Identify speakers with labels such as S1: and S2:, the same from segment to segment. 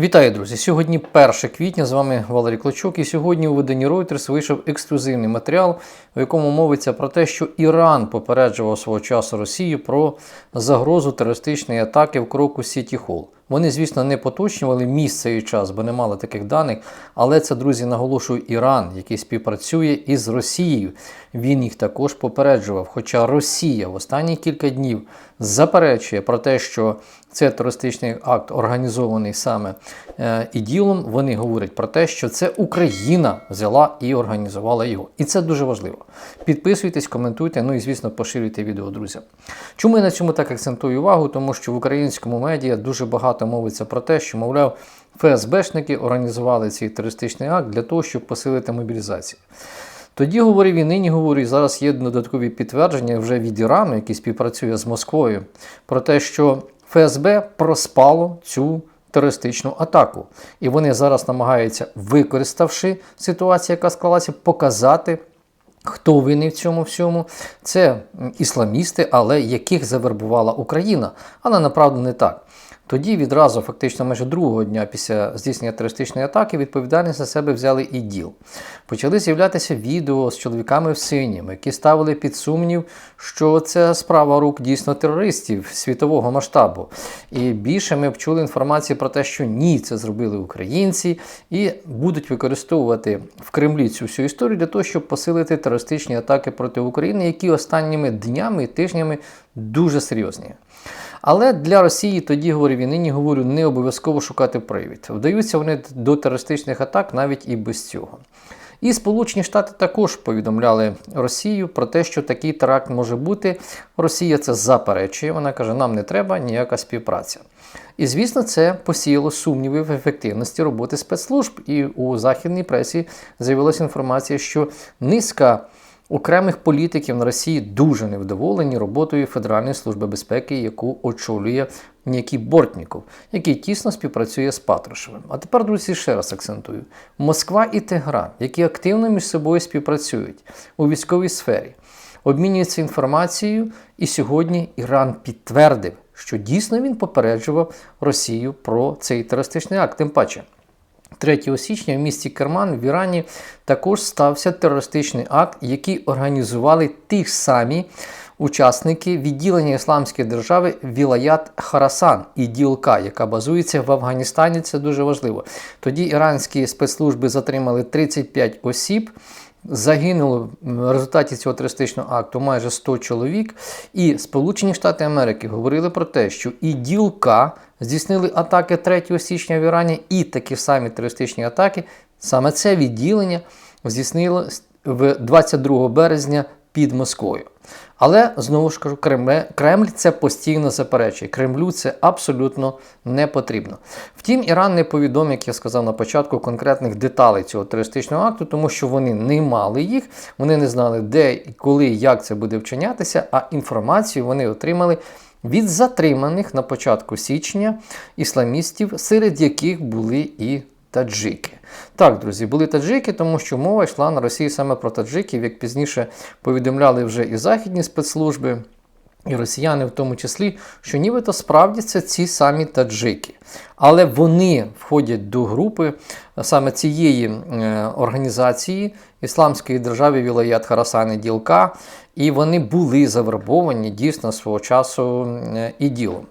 S1: Вітаю, друзі! Сьогодні 1 квітня. З вами Валерій Клочок. І сьогодні у виданні Reuters вийшов ексклюзивний матеріал, у якому мовиться про те, що Іран попереджував свого часу Росію про загрозу терористичної атаки в кроку Сіті Холл. Вони, звісно, не поточнювали місце і час, бо не мали таких даних. Але це, друзі, наголошую Іран, який співпрацює із Росією. Він їх також попереджував. Хоча Росія в останні кілька днів заперечує про те, що це терористичний акт організований саме е, іділом. Вони говорять про те, що це Україна взяла і організувала його. І це дуже важливо. Підписуйтесь, коментуйте, ну і звісно, поширюйте відео, друзі. Чому я на цьому так акцентую увагу? Тому що в українському медіа дуже багато мовиться про те, що, мовляв, ФСБшники організували цей терористичний акт для того, щоб посилити мобілізацію. Тоді говорив і нині говорю, і зараз є додаткові підтвердження вже від Ірану, який співпрацює з Москвою, про те, що ФСБ проспало цю терористичну атаку. І вони зараз намагаються, використавши ситуацію, яка склалася, показати. Хто винний в цьому всьому? Це ісламісти, але яких завербувала Україна. Але направду не так. Тоді відразу, фактично, майже другого дня після здійснення терористичної атаки, відповідальність на себе взяли і ДІЛ. Почали з'являтися відео з чоловіками в синім, які ставили під сумнів, що це справа рук дійсно терористів світового масштабу. І більше ми почули інформації про те, що ні, це зробили українці, і будуть використовувати в Кремлі цю всю історію для того, щоб посилити терористичні атаки проти України, які останніми днями і тижнями дуже серйозні. Але для Росії тоді говорив і нині говорю, не обов'язково шукати привід. Вдаються вони до терористичних атак навіть і без цього. І Сполучені Штати також повідомляли Росію про те, що такий теракт може бути. Росія це заперечує. Вона каже, нам не треба ніяка співпраця. І звісно, це посіяло сумніви в ефективності роботи спецслужб. І у західній пресі з'явилася інформація, що низка окремих політиків на Росії дуже невдоволені роботою Федеральної служби безпеки, яку очолює Нікій Бортніков, який тісно співпрацює з Патрушевим. А тепер, друзі, ще раз акцентую: Москва і Тегран, які активно між собою співпрацюють у військовій сфері, обмінюються інформацією, і сьогодні Іран підтвердив, що дійсно він попереджував Росію про цей терористичний акт. Тим паче. 3 січня в місті Керман в Ірані також стався терористичний акт, який організували ті самі учасники відділення Ісламської держави Вілаят Харасан і Ділка, яка базується в Афганістані. Це дуже важливо. Тоді іранські спецслужби затримали 35 осіб. Загинуло в результаті цього терористичного акту майже 100 чоловік. І Сполучені Штати Америки говорили про те, що і ділка здійснили атаки 3 січня в Ірані, і такі самі терористичні атаки. Саме це відділення здійснило в 22 березня під Москвою. Але знову ж кажу, Кремль, це постійно заперечує. Кремлю це абсолютно не потрібно. Втім, Іран не повідомив, як я сказав на початку, конкретних деталей цього терористичного акту, тому що вони не мали їх, вони не знали, де, коли і як це буде вчинятися, а інформацію вони отримали. Від затриманих на початку січня ісламістів, серед яких були і таджики. Так, друзі, були таджики, тому що мова йшла на Росії саме про таджиків, як пізніше повідомляли вже і західні спецслужби. І росіяни в тому числі, що нібито справді це ці самі таджики. Але вони входять до групи саме цієї е, організації Ісламської держави Вілаят Харасани Ділка, і вони були завербовані дійсно свого часу е, іділом.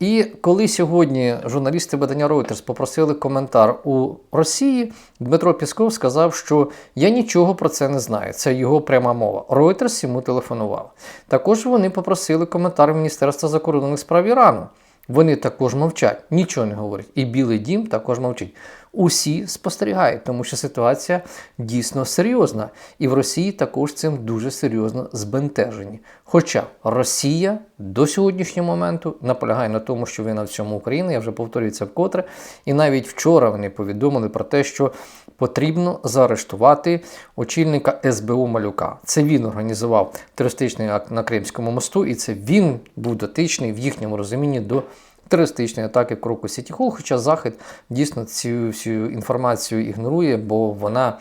S1: І коли сьогодні журналісти видання Reuters попросили коментар у Росії, Дмитро Пісков сказав, що я нічого про це не знаю. Це його пряма мова. Reuters йому телефонував. Також вони попросили коментар Міністерства закордонних справ Ірану. Вони також мовчать, нічого не говорять. І Білий Дім також мовчить. Усі спостерігають, тому що ситуація дійсно серйозна. І в Росії також цим дуже серйозно збентежені. Хоча Росія до сьогоднішнього моменту наполягає на тому, що вина в цьому Україна, я вже повторюю це вкотре. І навіть вчора вони повідомили про те, що потрібно заарештувати очільника СБУ Малюка. Це він організував терористичний акт на Кримському мосту, і це він був дотичний в їхньому розумінні до терористичної атаки кроку Сітіхол, хоча Захід дійсно цю всю інформацію ігнорує, бо вона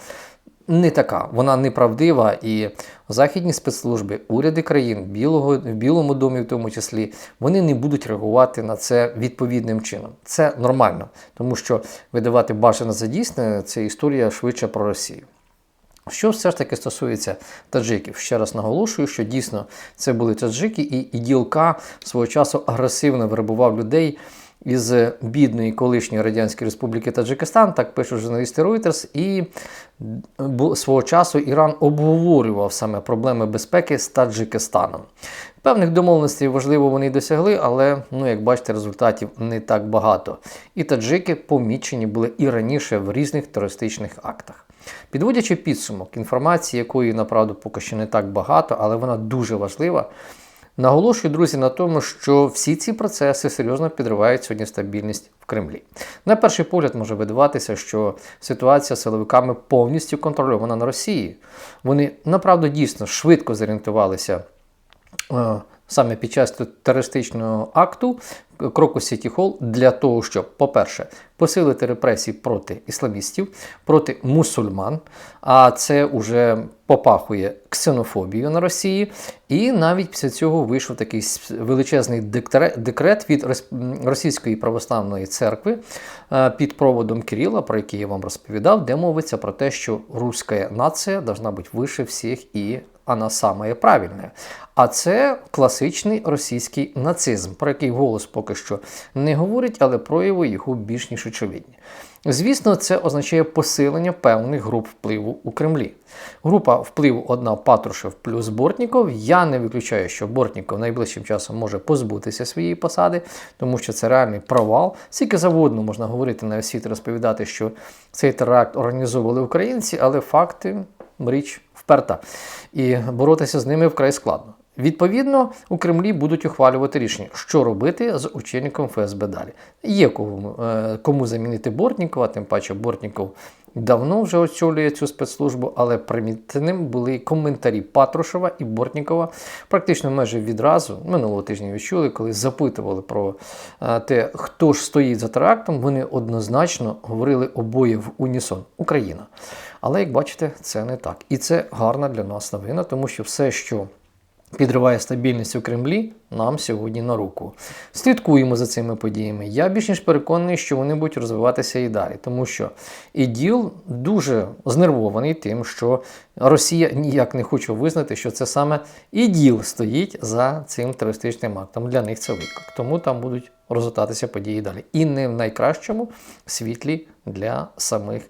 S1: не така, вона неправдива, і західні спецслужби, уряди країн, Білого, в Білому домі, в тому числі, вони не будуть реагувати на це відповідним чином. Це нормально, тому що видавати бажане за дійсне це історія швидше про Росію. Що все ж таки стосується таджиків, ще раз наголошую, що дійсно це були таджики, і іділка свого часу агресивно вербував людей із бідної колишньої радянської республіки Таджикистан, так пишуть журналісти Reuters, і свого часу Іран обговорював саме проблеми безпеки з Таджикистаном. Певних домовленостей, важливо, вони досягли, але, ну, як бачите, результатів не так багато. І таджики помічені були і раніше в різних терористичних актах. Підводячи підсумок інформації, якої направду поки що не так багато, але вона дуже важлива. Наголошую, друзі, на тому, що всі ці процеси серйозно підривають сьогодні стабільність в Кремлі. На перший погляд може видаватися, що ситуація з силовиками повністю контрольована на Росії. Вони направду дійсно швидко зорієнтувалися е, саме під час терористичного акту кроку Сіті Холл для того, щоб, по-перше, посилити репресії проти ісламістів, проти мусульман, а це вже попахує ксенофобією на Росії. І навіть після цього вийшов такий величезний декре- декрет від Рос- Російської православної церкви е, під проводом Кирила, про який я вам розповідав, де мовиться про те, що руська нація должна бути вище всіх і вона саме правильна. А це класичний російський нацизм, про який голос поки що не говорить, але прояви його більш ніж очевидні. Звісно, це означає посилення певних груп впливу у Кремлі. Група впливу одна Патрушев плюс Бортніков. Я не виключаю, що Бортніков найближчим часом може позбутися своєї посади, тому що це реальний провал. Скільки завгодно можна говорити на весь світ, розповідати, що цей теракт організовували українці, але факти річ вперта. І боротися з ними вкрай складно. Відповідно, у Кремлі будуть ухвалювати рішення, що робити з очільником ФСБ далі. Є кому, е, кому замінити Бортнікова, тим паче Бортніков давно вже очолює цю спецслужбу, але примітним були коментарі Патрушева і Бортнікова практично майже відразу минулого тижня відчули, коли запитували про е, те, хто ж стоїть за терактом, вони однозначно говорили обоє в унісон Україна. Але як бачите, це не так. І це гарна для нас новина, тому що все, що підриває стабільність у Кремлі, нам сьогодні на руку. Слідкуємо за цими подіями. Я більш ніж переконаний, що вони будуть розвиватися і далі, тому що іділ дуже знервований тим, що Росія ніяк не хоче визнати, що це саме іділ стоїть за цим терористичним актом. Для них це виклик. Тому там будуть розвиватися події далі. І не в найкращому світлі для самих